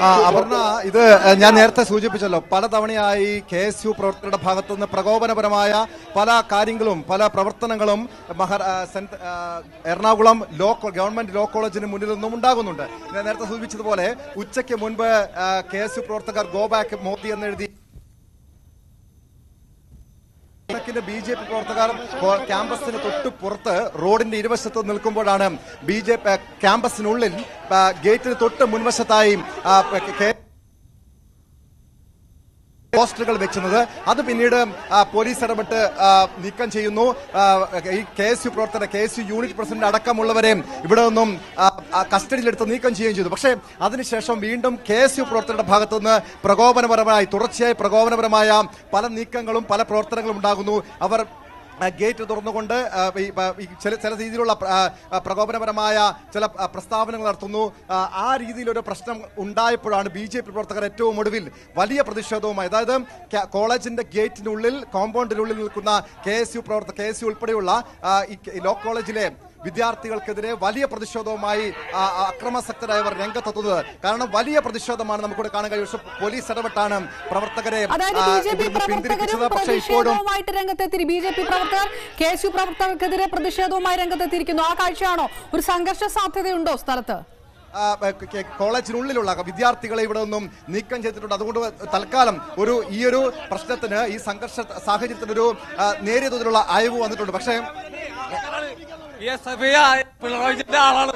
ആ അപർണ ഇത് ഞാൻ നേരത്തെ സൂചിപ്പിച്ചല്ലോ. പലതവണയായി കെ എസ് യു പ്രവർത്തകരുടെ ഭാഗത്തുനിന്ന് പ്രകോപനപരമായ പല കാര്യങ്ങളും പല പ്രവർത്തനങ്ങളും മഹാ- സെന്റ്- എറണാകുളം ലോ ഗവൺമെന്റ് ലോ കോളേജിന് മുന്നിൽ നിന്നും ഉണ്ടാകുന്നുണ്ട്. ഞാൻ നേരത്തെ സൂചിപ്പിച്ചതുപോലെ ഉച്ചയ്ക്ക് മുൻപ് കെ എസ് യു പ്രവർത്തകർ ഗോ ബാക്ക് മോദി എന്നെഴുതി കണക്കിന് ബി ജെ പി പ്രവർത്തകർ ക്യാമ്പസിന് തൊട്ട് പുറത്ത് റോഡിന്റെ ഇരുവശത്ത് നിൽക്കുമ്പോഴാണ് ബി ജെ പി ക്യാമ്പസിനുള്ളിൽ ഗേറ്റിന് തൊട്ട് മുൻവശത്തായി പോസ്റ്ററുകൾ വെക്കുന്നത്. അത് പിന്നീട് പോലീസ് ഇടപെട്ട് നീക്കം ചെയ്യുന്നു. ഈ കെ എസ് യു പ്രവർത്തകരെ K S U unit president അടക്കമുള്ളവരെ ഇവിടെ നിന്നും കസ്റ്റഡിയിലെടുത്ത് നീക്കം ചെയ്യുകയും ചെയ്തു. പക്ഷേ അതിനുശേഷം വീണ്ടും കെ എസ് യു പ്രവർത്തകരുടെ ഭാഗത്തുനിന്ന് പ്രകോപനപരമായി തുടർച്ചയായി പ്രകോപനപരമായ പല നീക്കങ്ങളും പല പ്രവർത്തനങ്ങളും ഉണ്ടാകുന്നു. അവർ ഗേറ്റ് തുറന്നുകൊണ്ട് ചില ചില രീതിയിലുള്ള പ്രകോപനപരമായ ചില പ്രസ്താവനകൾ നടത്തുന്നു. ആ, രീതിയിലൊരു പ്രശ്നം ഉണ്ടായപ്പോഴാണ് ബി ജെ പി പ്രവർത്തകർ ഏറ്റവും ഒടുവിൽ വലിയ പ്രതിഷേധവുമായി അതായത് കോളേജിന്റെ ഗേറ്റിനുള്ളിൽ കോമ്പൗണ്ടിനുള്ളിൽ നിൽക്കുന്ന കെ എസ് യു പ്രവർത്തക കെ എസ് യു ഉൾപ്പെടെയുള്ള ഈ ലോ കോളേജിലെ വിദ്യാർത്ഥികൾക്കെതിരെ വലിയ പ്രതിഷേധവുമായി അക്രമാസക്തരായവർ രംഗത്തെത്തുന്നത്. കാരണം വലിയ പ്രതിഷേധമാണ് നമുക്കിവിടെ കാണാൻ കഴിയും പക്ഷെ പോലീസ് ഇടപെട്ടാണ് പ്രവർത്തകരെ അതായത് ആ, ബി ജെ പി ഇവിടുന്ന് പ്രവർത്തകരും പിന്തിരിപ്പിച്ചത്. പക്ഷേ ഇപ്പോഴും പ്രതിഷേധവുമായിട്ട് രംഗത്തെത്തി ബി ജെ പി പ്രവർത്തകർ കെ എസ് യു പ്രവർത്തകർക്കെതിരെ പ്രതിഷേധവുമായി രംഗത്തെത്തിയിരിക്കുന്നു. ആ കാഴ്ചയാണോ? ഒരു സംഘർഷ സാധ്യതയുണ്ടോ സ്ഥലത്ത്? കോളേജിനുള്ളിലുള്ള വിദ്യാർത്ഥികളെ ഇവിടെ നിന്നും നീക്കം ചെയ്തിട്ടുണ്ട്. അതുകൊണ്ട് തൽക്കാലം ഒരു ഈ ഒരു പ്രശ്നത്തിന് ഈ സംഘർഷ സാഹചര്യത്തിനൊരു നേരിയ തോതിലുള്ള അയവ് വന്നിട്ടുണ്ട്. പക്ഷേ എസ് എഫ് പിണറായി ആളാണ്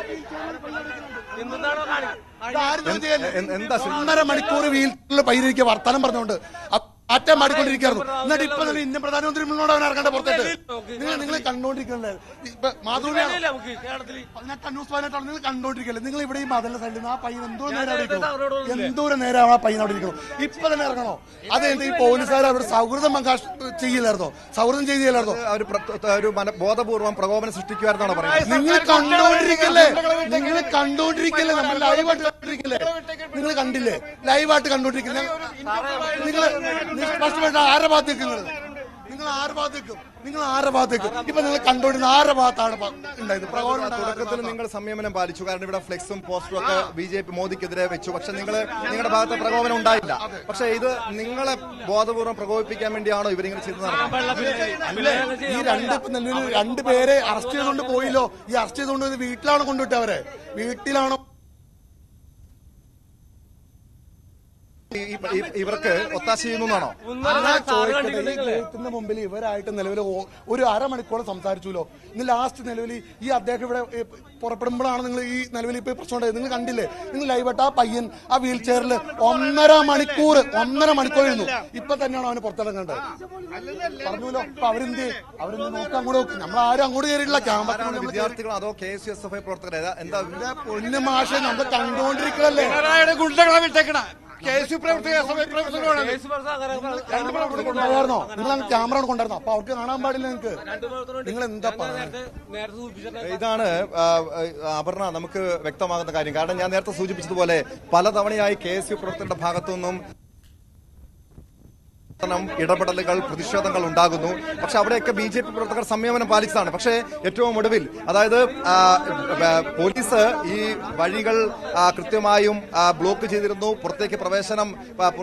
എന്താ? ഒന്നര മണിക്കൂർ വീട്ടിൽ പൈരിക്ക് വർത്തമാനം പറഞ്ഞുകൊണ്ട് അറ്റം പാടിക്കൊണ്ടിരിക്കുകയായിരുന്നു എന്നിട്ട് ഇപ്പൊ നിങ്ങൾ ഇന്ത്യൻ പ്രധാനമന്ത്രി മുന്നോട്ട് അവൻ ഇറങ്ങേണ്ട പുറത്തേക്ക്. നിങ്ങൾ നിങ്ങൾ കണ്ടോണ്ടിരിക്കണല്ലേ? ഇപ്പൊ പതിനെട്ട് ന്യൂസ് പതിനെട്ടാണ് നിങ്ങൾ കണ്ടോണ്ടിരിക്കല്ലേ? നിങ്ങൾ ഇവിടെ ഈ മതല സൈഡിൽ നിന്ന് ആ പയ്യൻ എന്തോ നേരം അവിടെ ഇരിക്കണം എന്തോരം നേരം ആ പയ്യൻ അവിടെ ഇരിക്കണം ഇപ്പൊ തന്നെ ഇറങ്ങണോ? അത് എന്ത് ഈ പോലീസുകാർ അവിടെ സൗഹൃദം ചെയ്യില്ലായിരുന്നോ സൗഹൃദം ചെയ്തില്ലായിരുന്നോ ഒരു ഒരു ബോധപൂർവം പ്രകോപനം സൃഷ്ടിക്കുവായിരുന്നാണ് പറയുന്നത്? നിങ്ങൾ കണ്ടോണ്ടിരിക്കല്ലേ? നിങ്ങൾ കണ്ടോണ്ടിരിക്കല്ലേ? നമ്മൾ ലൈവായിട്ട് കണ്ടോണ്ടിരിക്കല്ലേ? നിങ്ങൾ കണ്ടില്ലേ? ലൈവായിട്ട് കണ്ടോണ്ടിരിക്കില്ല നിങ്ങൾ നിഷ്പക്ഷമായിട്ട് നിങ്ങൾ നിങ്ങൾ നിങ്ങൾ ഇപ്പൊ കണ്ടോണ്ടിരുന്ന ആരുടെ ഭാഗത്താണ് ഉണ്ടായത്? പ്രകോപനം തുടക്കത്തിൽ നിങ്ങൾ സംയമനം പാലിച്ചു. കാരണം ഇവിടെ ഫ്ലെക്സും പോസ്റ്ററും ഒക്കെ ബി ജെ പി മോദിക്കെതിരെ വെച്ചു. പക്ഷെ നിങ്ങൾ നിങ്ങളുടെ ഭാഗത്ത് പ്രകോപനം ഉണ്ടായില്ല. പക്ഷെ ഇത് നിങ്ങളെ ബോധപൂർവം പ്രകോപിപ്പിക്കാൻ വേണ്ടിയാണോ ഇവരിങ്ങനെ ചെയ്തത് ഈ രണ്ട് രണ്ടുപേരെ നിലവിൽ രണ്ട് പേരെ അറസ്റ്റ് ചെയ്തുകൊണ്ട് പോയില്ലോ. ഈ അറസ്റ്റ് ചെയ്തുകൊണ്ട് വീട്ടിലാണോ വീട്ടിലാണ് കൊണ്ടുവിട്ടവരെ വീട്ടിലാണോ ഈ- ഈ- ഈ- ഇവർക്ക് ഒത്താശ ചെയ്യുന്നതാണോ ചോദിക്കട്ടെ? മുമ്പിൽ ഇവരായിട്ട് നിലവിൽ ഒരു അരമണിക്കൂർ സംസാരിച്ചുല്ലോ ഇന്ന് ലാസ്റ്റ് നിലവിൽ ഈ അദ്ദേഹം ഇവിടെ പുറപ്പെടുമ്പോഴാണ് നിങ്ങൾ ഈ നിലവിൽ ഇപ്പൊ ഈ പ്രശ്നം ഉണ്ടായത്. നിങ്ങൾ കണ്ടില്ലേ? നിങ്ങൾ ലൈവായിട്ട് ആ പയ്യൻ ആ വീൽ ചെയറിൽ ഒന്നര മണിക്കൂർ ഒന്നര മണിക്കൂർ ഇരുന്നു. ഇപ്പൊ തന്നെയാണ് അവന് പുറത്തിറങ്ങേണ്ടത്? പറഞ്ഞല്ലോ അപ്പൊ അവരെന്ത്? അവരെന്ത് നോക്കാം അങ്ങോട്ട് നോക്കും. നമ്മൾ ആരും അങ്ങോട്ട് കയറിയിട്ടില്ല. വിദ്യാർത്ഥികൾ ക്യാമ്പസ് വിദ്യാർത്ഥികളോ അതോ K S S F I പ്രവർത്തകരെ എന്താ പൊന്നു മാഷെ നമ്മൾ കണ്ടുകൊണ്ടിരിക്കണല്ലേ ഗുണ്ടകളെ വിട്ടേക്കണ. കെ എസ് യു പ്രവർത്തക പ്രവർത്തകരാണ് കൊണ്ടായിരുന്നോ നിങ്ങൾ ക്യാമറ കൊണ്ടായിരുന്നോ അപ്പൊ അവർക്ക് കാണാൻ പാടില്ല നിങ്ങൾക്ക് നിങ്ങൾ എന്താ? ഇതാണ് അപർണ നമുക്ക് വ്യക്തമാകുന്ന കാര്യം. കാരണം ഞാൻ നേരത്തെ സൂചിപ്പിച്ചതുപോലെ പലതവണയായി കെ എസ് യു പ്രവർത്തകരുടെ ഭാഗത്തു നിന്നും ഇടപെടലുകൾ പ്രതിഷേധങ്ങൾ ഉണ്ടാകുന്നു. പക്ഷെ അവിടെയൊക്കെ ബി ജെ പി പ്രവർത്തകർ സംയമനം പാലിച്ചതാണ്. പക്ഷേ ഏറ്റവും ഒടുവിൽ അതായത് പോലീസ് ഈ വഴികൾ കൃത്യമായും ബ്ലോക്ക് ചെയ്തിരുന്നു. പുറത്തേക്ക് പ്രവേശനം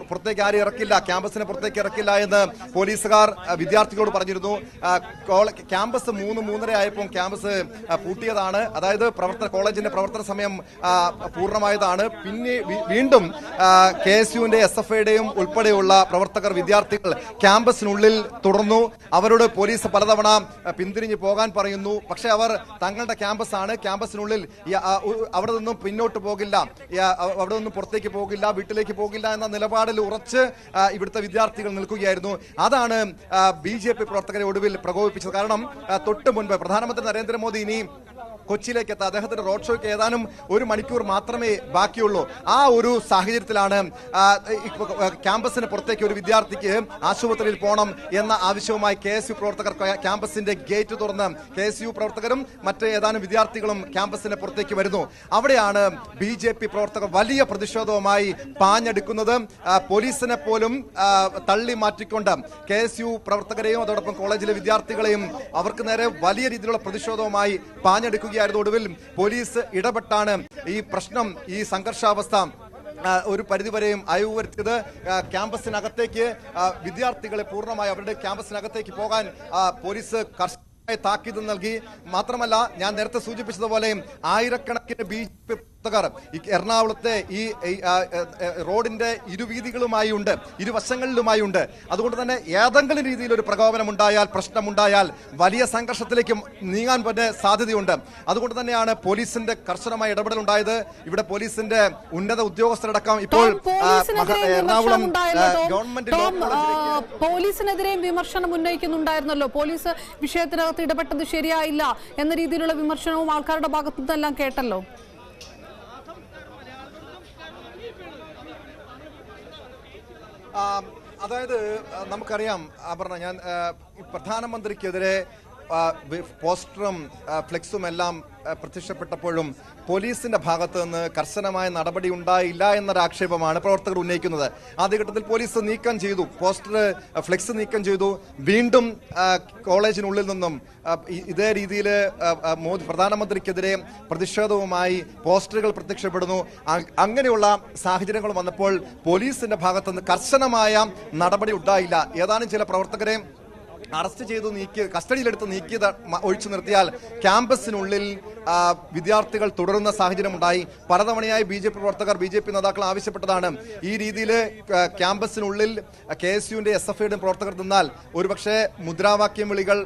പുറത്തേക്ക് ആരും ഇറക്കില്ല. ക്യാമ്പസിന് പുറത്തേക്ക് ഇറക്കില്ല എന്ന് പോലീസുകാർ വിദ്യാർത്ഥികളോട് പറഞ്ഞിരുന്നു. ക്യാമ്പസ് മൂന്ന് മൂന്നര ആയപ്പോൾ ക്യാമ്പസ് പൂട്ടിയതാണ്. അതായത് പ്രവർത്തന കോളേജിന്റെ പ്രവർത്തന സമയം പൂർണമായതാണ്. പിന്നെ വീണ്ടും കെ എസ് യുവിന്റെ എസ് എഫ് ഐയുടെയും ഉൾപ്പെടെയുള്ള പ്രവർത്തകർ വിദ്യാർത്ഥികൾ ക്യാമ്പസിനുള്ളിൽ തുടർന്നു. അവരോട് പോലീസ് പലതവണ പിന്തിരിഞ്ഞു പോകാൻ പറയുന്നു. പക്ഷെ അവർ തങ്ങളുടെ ക്യാമ്പസാണ്. ക്യാമ്പസിനുള്ളിൽ അവിടെ നിന്നും പിന്നോട്ട് പോകില്ല. അവിടെ നിന്നും പുറത്തേക്ക് പോകില്ല വീട്ടിലേക്ക് പോകില്ല എന്ന നിലപാടിൽ ഉറച്ച് ഇവിടുത്തെ വിദ്യാർത്ഥികൾ നിൽക്കുകയായിരുന്നു. അതാണ് ബി ജെ പി പ്രവർത്തകരെ ഒടുവിൽ പ്രകോപിപ്പിച്ചത്. കാരണം തൊട്ട് മുൻപ് പ്രധാനമന്ത്രി നരേന്ദ്രമോദി ഇനി കൊച്ചിയിലേക്ക് എത്താം അദ്ദേഹത്തിന്റെ റോഡ് ഷോയ്ക്ക് ഏതാനും ഒരു മണിക്കൂർ മാത്രമേ ബാക്കിയുള്ളൂ. ആ ഒരു സാഹചര്യത്തിലാണ് ക്യാമ്പസിന് പുറത്തേക്ക് ഒരു വിദ്യാർത്ഥിക്ക് ആശുപത്രിയിൽ പോകണം എന്ന ആവശ്യവുമായി കെ എസ് യു പ്രവർത്തകർ ക്യാ- ക്യാമ്പസിന്റെ ഗേറ്റ് തുറന്ന് കെ എസ് യു പ്രവർത്തകരും മറ്റ് ഏതാനും വിദ്യാർത്ഥികളും ക്യാമ്പസിന് പുറത്തേക്ക് വരുന്നു. അവിടെയാണ് ബി ജെ പി പ്രവർത്തകർ വലിയ പ്രതിഷേധവുമായി പാഞ്ഞെടുക്കുന്നത്. പോലീസിനെ പോലും തള്ളി മാറ്റിക്കൊണ്ട് കെ എസ് യു പ്രവർത്തകരെയും അതോടൊപ്പം കോളേജിലെ വിദ്യാർത്ഥികളെയും അവർക്ക് നേരെ വലിയ രീതിയിലുള്ള പ്രതിഷേധവുമായി പാഞ്ഞെടുക്കുകയായിരുന്നു ഒടുവിൽ പോലീസ് ഇടപെട്ടാണ് ഈ പ്രശ്നം ഈ സംഘർഷാവസ്ഥ. ഒരു പരിധിവരെയും അയവ് വരുത്തിയത് ക്യാമ്പസിനകത്തേക്ക് വിദ്യാർത്ഥികളെ പൂർണമായി അവരുടെ ക്യാമ്പസിനകത്തേക്ക് പോകാൻ പോലീസ് കർശനമായ താക്കീത് നൽകി. മാത്രമല്ല ഞാൻ നേരത്തെ സൂചിപ്പിച്ചതുപോലെ ആയിരക്കണക്കിന് ബി ജെ പി ഈ എറണാകുളത്തെ ഈ റോഡിന്റെ ഇരുവീതികളുമായി ഉണ്ട് ഇരുവശങ്ങളിലുമായി ഉണ്ട് അതുകൊണ്ട് തന്നെ ഏതെങ്കിലും രീതിയിൽ ഒരു പ്രകോപനം ഉണ്ടായാൽ പ്രശ്നമുണ്ടായാൽ വലിയ സംഘർഷത്തിലേക്കും നീങ്ങാൻ തന്നെ സാധ്യതയുണ്ട്. അതുകൊണ്ട് തന്നെയാണ് പോലീസിന്റെ കർശനമായ ഇടപെടൽ ഉണ്ടായത് ഇവിടെ പോലീസിന്റെ ഉന്നത ഉദ്യോഗസ്ഥരടക്കം ഇപ്പോൾ എറണാകുളം. ഗവൺമെന്റ് പോലീസിനെതിരെയും വിമർശനം ഉന്നയിക്കുന്നുണ്ടായിരുന്നല്ലോ. പോലീസ് വിഷയത്തിനകത്ത് ഇടപെട്ടത് ശരിയായില്ല എന്ന രീതിയിലുള്ള വിമർശനവും ആൾക്കാരുടെ ഭാഗത്തു നിന്നെല്ലാം കേട്ടല്ലോ. അതായത് നമുക്കറിയാം അപർണ ഞാൻ പ്രധാനമന്ത്രിക്കെതിരെ പോസ്റ്ററും ഫ്ലെക്സും എല്ലാം പ്രത്യക്ഷപ്പെട്ടപ്പോഴും പോലീസിന്റെ ഭാഗത്ത് നിന്ന് കർശനമായ നടപടി ഉണ്ടായില്ല എന്നൊരാക്ഷേപമാണ് പ്രവർത്തകർ ഉന്നയിക്കുന്നത്. ആദ്യഘട്ടത്തിൽ പോലീസ് നീക്കം ചെയ്തു. പോസ്റ്റർ ഫ്ലെക്സ് നീക്കം ചെയ്തു. വീണ്ടും കോളേജിനുള്ളിൽ നിന്നും ഇതേ രീതിയിൽ മോദി പ്രധാനമന്ത്രിക്കെതിരെ പ്രതിഷേധവുമായി പോസ്റ്ററുകൾ പ്രത്യക്ഷപ്പെടുന്നു. അങ്ങനെയുള്ള സാഹചര്യങ്ങൾ വന്നപ്പോൾ പോലീസിന്റെ ഭാഗത്തുനിന്ന് കർശനമായ നടപടി ഉണ്ടായില്ല. ഏതാനും ചില പ്രവർത്തകരെ അറസ്റ്റ് ചെയ്തു നീക്കി കസ്റ്റഡിയിലെടുത്ത് നീക്കിയത് ഒഴിച്ചു നിർത്തിയാൽ ക്യാമ്പസിനുള്ളിൽ വിദ്യാർത്ഥികൾ തുടരുന്ന സാഹചര്യം ഉണ്ടായി പലതവണയായി ബി ജെ പി പ്രവർത്തകർ ബി ജെ പി നേതാക്കൾ ആവശ്യപ്പെട്ടതാണ്. ഈ രീതിയിൽ ക്യാമ്പസിനുള്ളിൽ കെ എസ് യുവിന്റെ എസ് എഫ് ഐയുടെ പ്രവർത്തകർ നിന്നാൽ ഒരുപക്ഷെ മുദ്രാവാക്യം വിളികൾ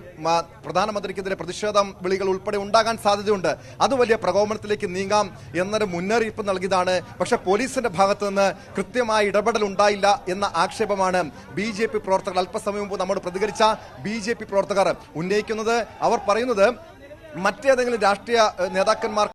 പ്രധാനമന്ത്രിക്കെതിരെ പ്രതിഷേധം വിളികൾ ഉൾപ്പെടെ ഉണ്ടാകാൻ സാധ്യതയുണ്ട്. അത് വലിയ പ്രകോപനത്തിലേക്ക് നീങ്ങാം എന്നൊരു മുന്നറിയിപ്പ് നൽകിയതാണ്. പക്ഷേ പോലീസിന്റെ ഭാഗത്ത് നിന്ന് കൃത്യമായ ഇടപെടൽ ഉണ്ടായില്ല എന്ന ആക്ഷേപമാണ് ബി ജെ പി പ്രവർത്തകർ അല്പസമയം മുമ്പ് നമ്മോട് പ്രതികരിച്ച ബി ജെ പി പ്രവർത്തകർ ഉന്നയിക്കുന്നത്. അവർ പറയുന്നത് മറ്റേതെങ്കിലും രാഷ്ട്രീയ നേതാക്കന്മാർ